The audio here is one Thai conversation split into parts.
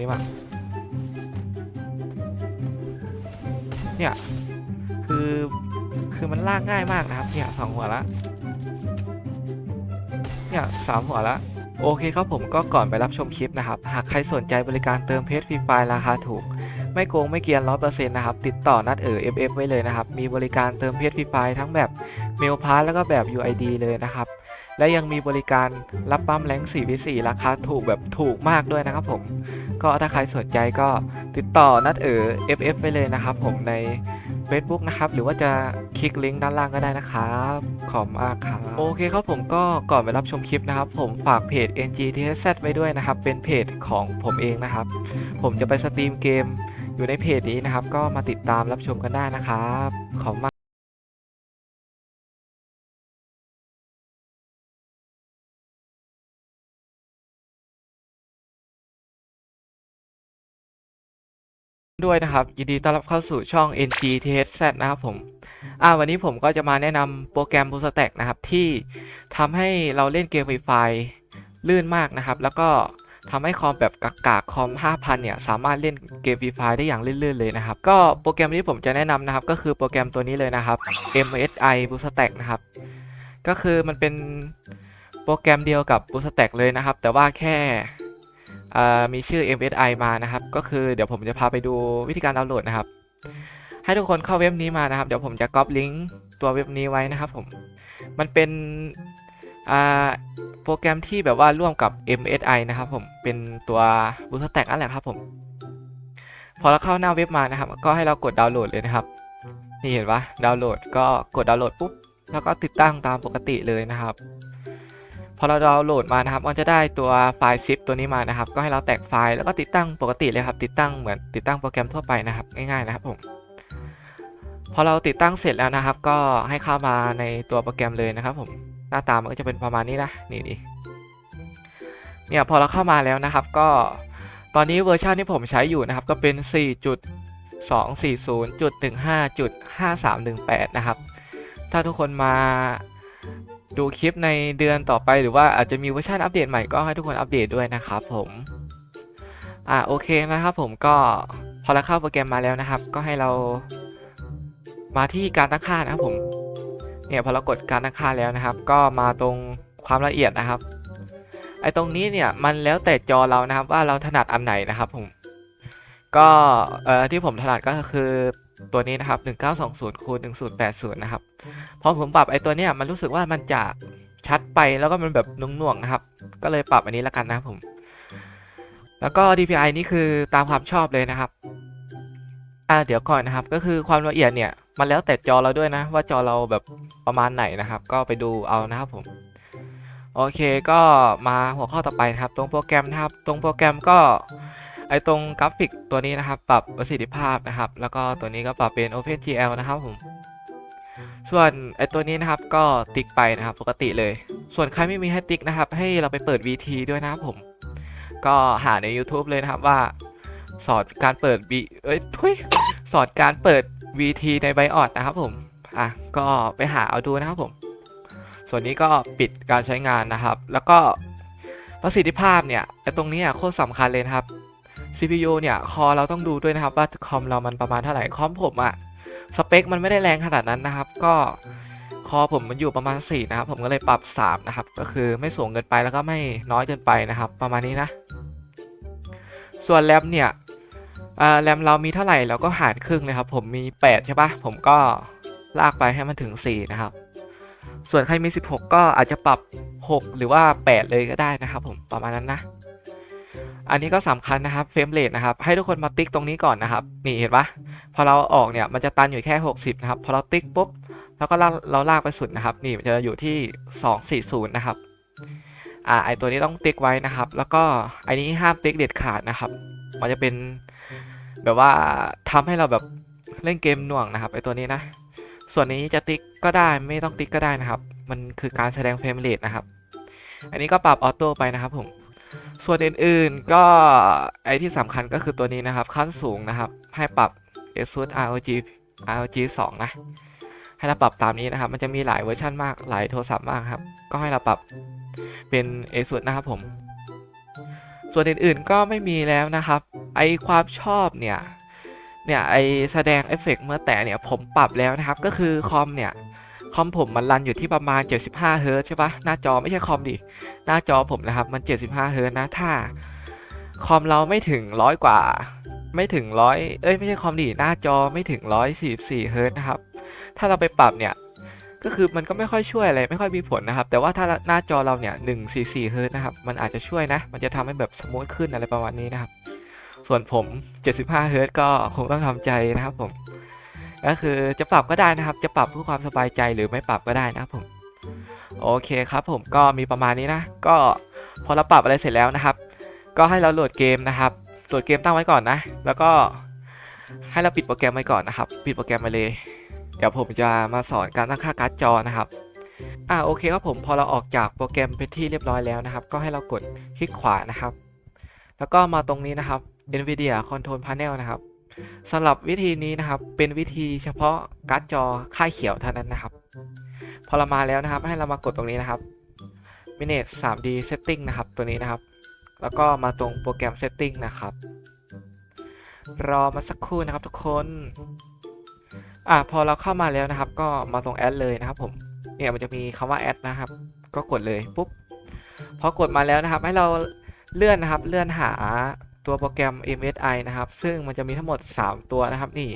นี่มาเนี่ยคือคือมันลากง่ายมากนะครับ เนี่ยสองหัวละเนี่ยสามหัวละโอเคครับผมก็ก่อนไปรับชมคลิปนะครับ หากใครสนใจบริการเติมเพชรฟรีไฟล์ราคาถูก ไม่โกงไม่เกียนร้อยเปอร์เซ็นต์นะครับ ติดต่อนัดเอ๋อ FF ไว้เลยนะครับ มีบริการเติมเพชรฟรีไฟล์ทั้งแบบเมลพาสแล้วก็แบบ UID เลยนะครับ และยังมีบริการรับปั๊มแรง4 v 4ราคาถูกแบบถูกมากด้วยนะครับผม ก็ถ้าใครสนใจก็ติดต่อนัดเอ๋อ FF ไปเลยนะครับ ผมใน Facebook นะครับ หรือว่าจะคลิกลิงก์ด้านล่างก็ได้นะครับ ขอบมากครับโอเคครับผมก็ก่อนไปรับชมคลิปนะครับ ผมฝากเพจ NGTZ ไว้ด้วยนะครับ เป็นเพจของผมเองนะครับ ผมจะไปสตรีมเกมอยู่ในเพจนี้นะครับ ก็มาติดตามรับชมกันได้นะครับ ขอบมาก ด้วยนะครับ ยินดีต้อนรับเข้าสู่ช่อง NGTHZ นะครับผมอ่าวันนี้ผมก็จะมาแนะนำโปรแกรม BooStack นะครับ ที่ทำให้เราเล่นเกมฟรีไฟลื่นมากนะครับ แล้วก็ทำให้คอมแบบกากาคอม 5,000 เนี่ย สามารถเล่นเกมฟรีไฟได้อย่างลื่นๆเลยนะครับ ก็โปรแกรมที่ผมจะแนะนำนะครับ ก็คือโปรแกรมตัวนี้เลยนะครับ MSI BooStack นะครับ ก็คือมันเป็นโปรแกรมเดียวกับ BooStack เลยนะครับ แต่ว่าแค่ มีชื่อ MSI มานะครับ ก็คือเดี๋ยวผมจะพาไปดูวิธีการดาวน์โหลดนะครับ ให้ทุกคนเข้าเว็บนี้มานะครับ เดี๋ยวผมจะก๊อปลิงก์ตัวเว็บนี้ไว้นะครับผม มันเป็นโปรแกรมที่แบบว่าร่วมกับ MSI นะครับผม เป็นตัว BooStack นั่นแหละครับผม พอเราเข้าหน้าเว็บมานะครับ ก็ให้เรากดดาวน์โหลดเลยนะครับ นี่เห็นปะดาวน์โหลดก็กดดาวน์โหลดปุ๊บ แล้วก็ติดตั้งตามปกติเลยนะครับ พอเราดาวน์โหลดมานะครับมันจะได้ตัวไฟล์ zip ตัวนี้มานะครับ ก็ให้เราแตกไฟล์แล้วก็ติดตั้งปกติเลยครับ ติดตั้งเหมือนติดตั้งโปรแกรมทั่วไปนะครับ ง่ายๆนะครับผมพอเราติดตั้งเสร็จแล้วนะครับ ก็ให้เข้ามาในตัวโปรแกรมเลยนะครับ ผมหน้าตามันก็จะเป็นประมาณนี้นะนี่ดิเนี่ยพอเราเข้ามาแล้วนะครับ ก็ตอนนี้เวอร์ชันที่ผมใช้อยู่นะครับ ก็เป็น 4.240.15.5318 นะครับ ถ้าทุกคนมา ดูคลิปในเดือนต่อไปหรือว่าอาจจะมีเวอร์ชันอัปเดตใหม่ก็ให้ทุกคนอัปเดตด้วยนะครับผม อ่าโอเคนะครับผมก็พอเราเข้าโปรแกรมมาแล้วนะครับ ก็ให้เรามาที่การตั้งค่านะครับผมเนี่ยพอเรากดการตั้งค่าแล้วนะครับ ก็มาตรงความละเอียดนะครับไอตรงนี้เนี่ยมันแล้วแต่จอเรานะครับว่าเราถนัดอันไหนนะครับผมก็เอ่อที่ผมถนัดก็คือ ตัวนี้นะครับ 1920คูณ1080 นะครับ พอผมปรับไอ้ตัวเนี้ยมันรู้สึกว่ามันจะชัดไปแล้วก็มันแบบหน่วงๆนะครับ ก็เลยปรับอันนี้แล้วกันนะครับผม แล้วก็ DPI นี่คือตามความชอบเลยนะครับ อ่าเดี๋ยวก่อนนะครับ ก็คือความละเอียดเนี่ยมันแล้วแต่จอเราด้วยนะ ว่าจอเราแบบประมาณไหนนะครับ ก็ไปดูเอานะครับผม โอเคก็มาหัวข้อต่อไปนะครับ ตรงโปรแกรมนะครับ ตรงโปรแกรมก็ ไอตรงกราฟิกตัวนี้นะครับ ปรับประสิทธิภาพนะครับ แล้วก็ตัวนี้ก็ปรับเป็น OpenGL นะครับผม ส่วนไอตัวนี้นะครับก็ติ๊กไปนะครับ ปกติเลย ส่วนใครไม่มีให้ติ๊กนะครับ ให้เราไปเปิด VT ด้วยนะครับผม ก็หาใน YouTube เลยนะครับว่า สอนการเปิด V เอ้ยทุยสอนการเปิด VT ในไบออดนะครับผม อะ ก็ไปหาเอาดูนะครับผม ส่วนนี้ก็ปิดการใช้งานนะครับ แล้วก็ประสิทธิภาพเนี่ยไอตรงนี้อะโคตรสำคัญเลยนะครับ CPU เนี่ยคอเราต้องดูด้วยนะครับว่าคอมเรามันประมาณเท่าไหร่คอมผมอะสเปคมันไม่ได้แรงขนาดนั้นนะครับ ก็คอผมมันอยู่ประมาณ 4 นะครับ ผมก็เลยปรับ 3 นะครับ ก็คือไม่สูงเกินไปแล้วก็ไม่น้อยเกินไปนะครับ ประมาณนี้นะ ส่วนแรมเนี่ยแรมเรามีเท่าไหร่เราก็หารครึ่งเลยครับ ผมมี 8 ใช่ปะผมก็ลากไปให้มันถึง 4 นะครับ ส่วนใครมี 16 ก็อาจจะปรับ 6 หรือว่า 8 เลยก็ได้นะครับ ผมประมาณนั้นนะ อันนี้ก็สำคัญนะครับเฟรมเรทนะครับให้ทุกคนมาติ๊กตรงนี้ก่อนนะครับนี่เห็นปะพอเราออกเนี่ยมันจะตันอยู่แค่ 60 นะครับ พอเราติ๊กปุ๊บแล้วก็ลาเราลากไปสุดนะครับ นี่มันจะอยู่ที่ 240 นะครับอ่าไอตัวนี้ต้องติ๊กไว้นะครับ แล้วก็ไอนี้ห้ามติ๊กเด็ดขาดนะครับ มันจะเป็นแบบว่าทำให้เราแบบเล่นเกมหน่วงนะครับไอตัวนี้นะส่วนนี้จะติ๊กก็ได้ไม่ต้องติ๊กก็ได้นะครับ มันคือการแสดงเฟรมเรทนะครับ อันนี้ก็ปรับออโต้ไปนะครับผม ส่วนอื่นๆก็ไอที่สำคัญก็คือตัวนี้นะครับ ขั้นสูงนะครับ ให้ปรับ ASUS ROG ROG 2 นะ ให้เราปรับตามนี้นะครับ มันจะมีหลายเวอร์ชันมากหลายโทรศัพท์มากครับ ก็ให้เราปรับเป็น ASUS นะครับผม ส่วนอื่นๆก็ไม่มีแล้วนะครับ ไอความชอบเนี่ยเนี่ยไอแสดงเอฟเฟกต์เมื่อแตะเนี่ยผมปรับแล้วนะครับ ก็คือคอมเนี่ย คอมผมมันรันอยู่ที่ประมาณ 75 เฮิร์ตใช่ปะหน้าจอไม่ใช่คอมดิ หน้าจอผมนะครับ มัน 75 เฮิร์ตนะ ถ้า คอมเราไม่ถึงร้อยกว่า ไม่ถึงร้อยเอ้ย ไม่ใช่คอมดิ หน้าจอไม่ถึง 144 เฮิร์ตนะครับ ถ้าเราไปปรับเนี่ย ก็คือมันก็ไม่ค่อยช่วยอะไร ไม่ค่อยมีผลนะครับ แต่ว่าถ้าหน้าจอเราเนี่ย 144 เฮิร์ตนะครับ มันอาจจะช่วยนะ มันจะทำให้แบบสมูทขึ้นอะไรประมาณนี้นะครับ ส่วนผม 75 เฮิร์ตก็คงต้องทำใจนะครับผม ก็คือจะปรับก็ได้นะครับ จะปรับเพื่อความสบายใจหรือไม่ปรับก็ได้นะครับผมโอเคครับผมก็มีประมาณนี้นะ ก็พอเราปรับอะไรเสร็จแล้วนะครับ ก็ให้เราโหลดเกมนะครับโหลดเกมตั้งไว้ก่อนนะ แล้วก็ให้เราปิดโปรแกรมไว้ก่อนนะครับ ปิดโปรแกรมไปเลย เดี๋ยวผมจะมาสอนการตั้งค่าการ์ดจอนะครับอ่าโอเคครับผมพอเราออกจากโปรแกรมเป็นที่เรียบร้อยแล้วนะครับ ก็ให้เรากดคลิกขวานะครับ แล้วก็มาตรงนี้นะครับ NVIDIA Control Panel นะครับ สำหรับวิธีนี้นะครับเป็นวิธีเฉพาะการ์ดจอค่ายเขียวเท่านั้นนะครับ พอเรามาแล้วนะครับให้เรามากดตรงนี้นะครับ Manage 3D Setting นะครับตัวนี้นะครับ แล้วก็มาตรงโปรแกรม Setting นะครับ รอมาสักครู่นะครับทุกคนอะพอเราเข้ามาแล้วนะครับ ก็มาตรงแอดเลยนะครับ ผมเนี่ยมันจะมีคำว่าแอดนะครับ ก็กดเลยปุ๊บพอกดมาแล้วนะครับ ให้เราเลื่อนนะครับ เลื่อนหา ตัวโปรแกรม MSI นะครับ ซึ่งมันจะมีทั้งหมด 3 ตัวนะครับนี่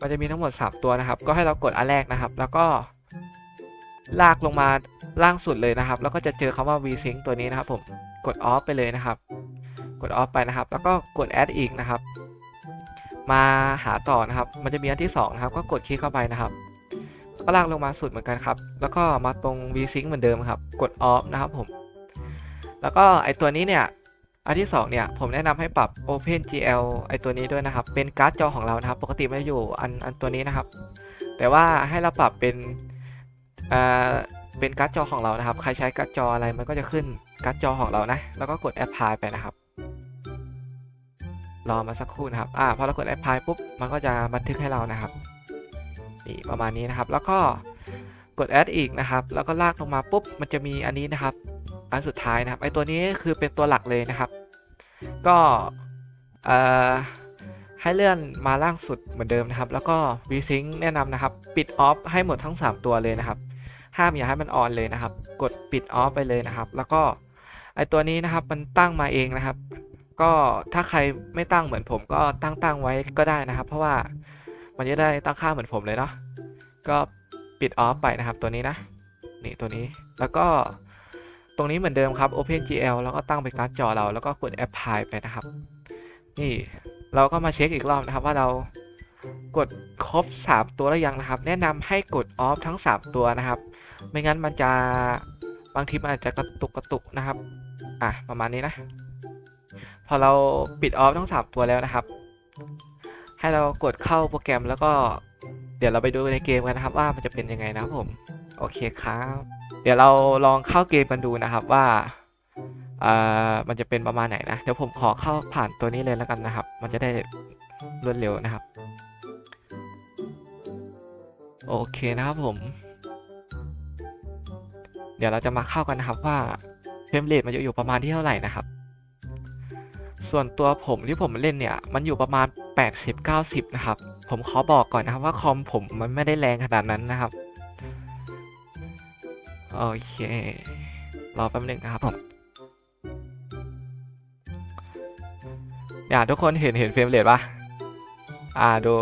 มันจะมีทั้งหมด 3 ตัวนะครับ ก็ให้เรากดอันแรกนะครับ แล้วก็ลากลงมาล่างสุดเลยนะครับ แล้วก็จะเจอคำว่า vsync ตัวนี้นะครับ ผมกด off ไปเลยนะครับ กด off ไปนะครับ แล้วก็กด add อีกนะครับ มาหาต่อนะครับ มันจะมีอันที่2นะครับ ก็กดคลิกเข้าไปนะครับก็ลากลงมาสุดเหมือนกันครับ แล้วก็มาตรง vsync เหมือนเดิมครับ กด off นะครับผม แล้วก็ไอตัวนี้เนี่ย อันที่2เนี่ยผมแนะนำให้ปรับ OpenGL ไอตัวนี้ด้วยนะครับ เป็นการ์ดจอของเรานะครับ ปกติมันอยู่อันอันตัวนี้นะครับ แต่ว่าให้เราปรับเป็นอ่าเป็นการ์ดจอของเรานะครับ ใครใช้การ์ดจออะไรมันก็จะขึ้นการ์ดจอของเรานะ แล้วก็กด Apply ไปนะครับ รอมาสักครู่นะครับอ่าพอเรากด Apply ปุ๊บมันก็จะบันทึกให้เรานะครับนี่ประมาณนี้นะครับ แล้วก็กด Add อีกนะครับ แล้วก็ลากลงมาปุ๊บ มันจะมีอันนี้นะครับ อันสุดท้ายนะครับไอตัวนี้คือเป็นตัวหลักเลยนะครับ ก็เอ่อให้เลื่อนมาล่างสุดเหมือนเดิมนะครับ แล้วก็ VSync แนะนำนะครับ ปิดออฟให้หมดทั้ง 3 ตัวเลยนะครับ ห้ามอย่าให้มันออนเลยนะครับ กดปิดออฟไปเลยนะครับ แล้วก็ไอตัวนี้นะครับมันตั้งมาเองนะครับ ก็ถ้าใครไม่ตั้งเหมือนผมก็ตั้งตั้งไว้ก็ได้นะครับ เพราะว่ามันจะได้ตั้งค่าเหมือนผมเลยเนาะก็ปิดออฟไปนะครับ ตัวนี้นะนี่ตัวนี้แล้วก็ รงนี้เหมือนเดิมครับ OpenGL แล้วก็ตั้งเป็นการ์ดจอเรา แล้วก็กด Apply ไปนะครับ นี่เราก็มาเช็คอีกรอบนะครับว่าเรากดครบ 3 ตัวแล้วยังนะครับ แนะนำให้กดออฟทั้ง 3 ตัวนะครับ ไม่งั้นมันจะบางทีมันอาจจะกระตุกกระตุกนะครับ อะประมาณนี้นะ พอเราปิดออฟทั้ง 3 ตัวแล้วนะครับ ให้เรากดเข้าโปรแกรมแล้วก็เดี๋ยวเราไปดูในเกมกันนะครับ ว่ามันจะเป็นยังไงนะครับผม โอเคครับ เดี๋ยวเราลองเข้าเกมกันดูนะครับว่าอ่ามันจะเป็นประมาณไหนนะ เดี๋ยวผมขอเข้าผ่านตัวนี้เลยแล้วกันนะครับ มันจะได้รวดเร็วนะครับ โอเคนะครับผม เดี๋ยวเราจะมาเข้ากันนะครับว่าเฟรมเรทมันจะอยู่ประมาณที่เท่าไหร่นะครับ ส่วนตัวผมที่ผมเล่นเนี่ย มันอยู่ประมาณ 80-90 นะครับ ผมขอบอกก่อนนะครับว่าคอมผมมันไม่ได้แรงขนาดนั้นนะครับ โอเค รอแป๊บหนึงนะครับผมเนี่ยทุกคนเห็นเห็นเฟรมเรทปะอ่าดู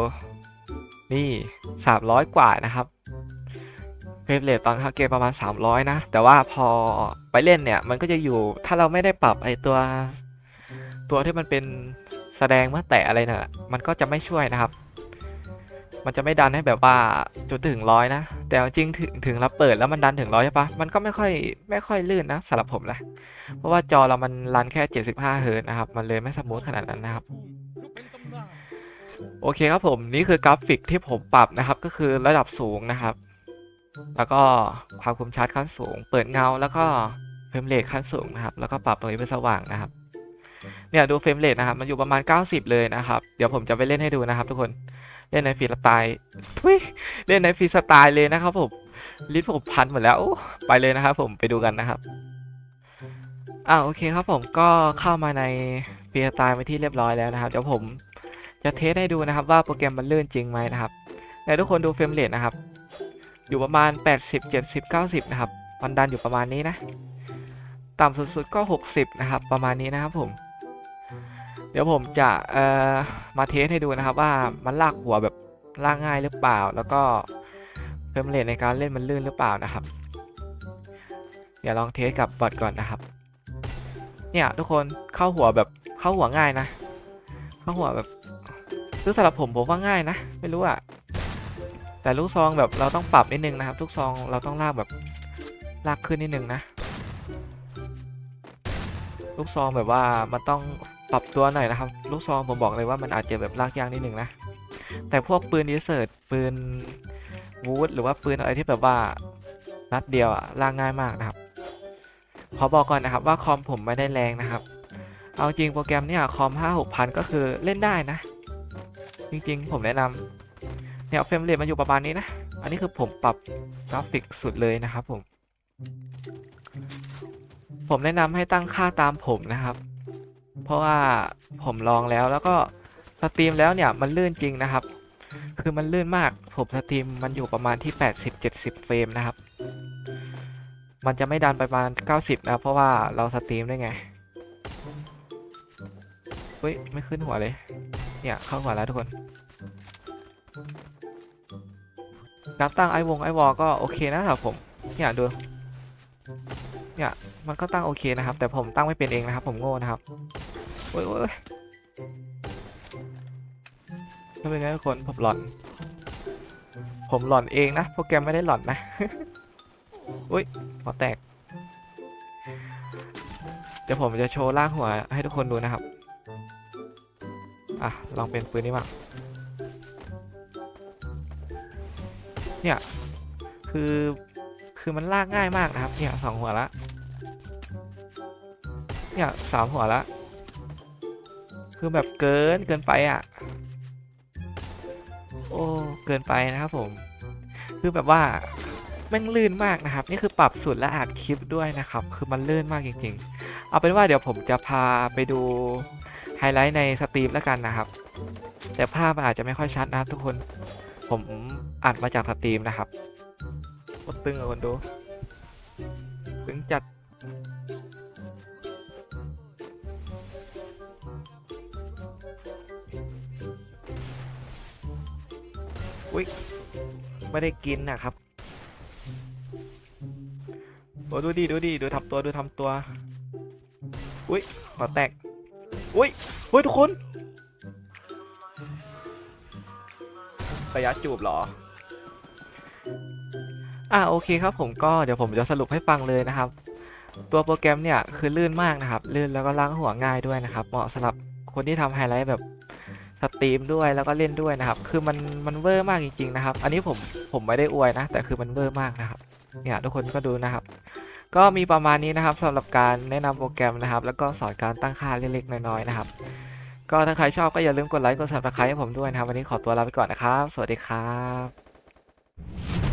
นี่300กว่านะครับเฟรมเรทตอนเข้าเกมประมาณ300นะ แต่ว่าพอไปเล่นเนี่ยมันก็จะอยู่ถ้าเราไม่ได้ปรับไอตัว ตัวที่มันเป็นแสดงเมื่อแตะอะไรน่ะมันก็จะไม่ช่วยนะครับ มันจะไม่ดันให้แบบว่าจนถึงร้อยนะ แต่จริงถึงถึงเราเปิดแล้วมันดันถึงร้อยใช่ปะมันก็ไม่ค่อยไม่ค่อยลื่นนะสำหรับผมนะเพราะว่าจอเรามันรันแค่ 75เฮิร์ตนะครับ มันเลยไม่สมูทขนาดนั้นนะครับโอเคครับผมนี่คือกราฟิกที่ผมปรับนะครับ ก็คือระดับสูงนะครับ แล้วก็ความคมชัดขั้นสูง เปิดเงาแล้วก็เฟรมเรทขั้นสูงนะครับ แล้วก็ปรับตรงนี้เป็นสว่างนะครับ เนี่ยดูเฟรมเรทนะครับ มันอยู่ประมาณ 90 เลยนะครับ เดี๋ยวผมจะไปเล่นให้ดูนะครับ ทุกคน เล่นในฟรีสไตล์ุยเล่นในฟรีสไตล์เลยนะครับผมลิ้นผมพันหมดแล้วไปเลยนะครับผมไปดูกันนะครับอ่าโอเคครับผมก็เข้ามาในเปียตายไปที่เรียบร้อยแล้วนะครับเดี๋ยวผมจะเทสให้ดูนะครับว่าโปรแกรมมันลื่นจริงไหมนะครับแต่ทุกคนดูเฟรมเรทนะครับ อยู่ประมาณ 80 70 90 นะครับมันดันอยู่ประมาณนี้นะ ต่ำสุดๆก็ 60 นะครับ ประมาณนี้นะครับผม เดี๋ยวผมจะเอ่อมาเทสให้ดูนะครับ ว่ามันลากหัวแบบลากง่ายหรือเปล่า แล้วก็เฟรมเรทในการเล่นมันลื่นหรือเปล่านะครับ เดี๋ยวลองเทสกับบอทก่อนนะครับ เนี่ยทุกคนเข้าหัวแบบเข้าหัวง่ายนะ เข้าหัวแบบคือสำหรับผมผมว่าง่ายนะ ไม่รู้อะแต่ลูกซองแบบเราต้องปรับนิดนึงนะครับลูกซองเราต้องลากแบบลากขึ้นนิดนึงนะ ลูกซองแบบว่ามันต้อง ปรับตัวหน่อยนะครับ ลูกซองผมบอกเลยว่ามันอาจจะแบบลากยากนิดนึงนะ แต่พวกปืนดีเซอร์ตปืนวูดหรือว่าปืนอะไรที่แบบว่านัดเดียวอะลากง่ายมากนะครับ ขอบอกก่อนนะครับว่าคอมผมไม่ได้แรงนะครับ เอาจริงโปรแกรมเนี่ยคอม5 6พันก็คือเล่นได้นะ จริงๆ ผมแนะนำเนี่ยเฟรมเรทมันอยู่ประมาณนี้นะ อันนี้คือผมปรับกราฟิกสุดเลยนะครับผม ผมแนะนำให้ตั้งค่าตามผมนะครับ เพราะว่าผมลองแล้วแล้วก็สตรีมแล้วเนี่ยมันลื่นจริงนะครับ คือมันลื่นมากผมสตรีมมันอยู่ประมาณที่ 80-70 เฟรมนะครับ มันจะไม่ดันไปประมาณ 90 นะเพราะว่าเราสตรีมได้ไงเฮ้ยไม่ขึ้นหัวเลย เนี่ยเข้าหัวแล้วทุกคนการตั้งไอวงไอวอลก็โอเคนะครับผมเนี่ยดูเนี่ยมันก็ตั้งโอเคนะครับ แต่ผมตั้งไม่เป็นเองนะครับ ผมโง่นะครับ โอ้ยโอ้ยถ้าเป็นไงทุกคนผมหลอน ผมหลอนเองนะโปรแกรมไม่ได้หลอนนะอุ้ยหัวแตก เดี๋ยวผมจะโชว์ล่างหัวให้ทุกคนดูนะครับ อะ ลองเป็นปืนนี้บ้างเนี่ย คือ คือมันลากง่ายมากนะครับ เนี่ยสองหัวละ เนี่ยสามหัวละ คือแบบเกินเกินไปอะ โอ้เกินไปนะครับผม คือแบบว่าแม่งลื่นมากนะครับ นี่คือปรับสุดและอัดคลิปด้วยนะครับ คือมันลื่นมากจริง ๆ เอาเป็นว่าเดี๋ยวผมจะพาไปดูไฮไลท์ในสตรีมแล้วกันนะครับ แต่ภาพมันอาจจะไม่ค่อยชัดนะทุกคน ผมอัดมาจากสตรีมนะครับโคตรตึงอะคนดู ตึงจัด อุ้ยไม่ได้กินนะครับโอ้ดูดิดูดิดูทำตัวดูทำตัว อุ้ยหัวแตก อุ้ยเฮ้ยทุกคนระยะจูบเหรอ อ่าโอเคครับผมก็เดี๋ยวผมจะสรุปให้ฟังเลยนะครับ ตัวโปรแกรมเนี่ยคือลื่นมากนะครับ ลื่นแล้วก็ล้างหัวง่ายด้วยนะครับ เหมาะสำหรับคนที่ทำไฮไลท์แบบ สตรีมด้วยแล้วก็เล่นด้วยนะครับ คือมันมันเวอร์มากจริงๆนะครับ อันนี้ผมผมไม่ได้อวยนะ แต่คือมันเวอร์มากนะครับ เนี่ยทุกคนก็ดูนะครับ ก็มีประมาณนี้นะครับสำหรับการแนะนำโปรแกรมนะครับ แล้วก็สอนการตั้งค่าเล็กๆน้อยๆนะครับ ก็ถ้าใครชอบก็อย่าลืมกดไลค์กด subscribe ให้ผมด้วยนะครับ วันนี้ขอตัวลาไปก่อนนะครับ สวัสดีครับ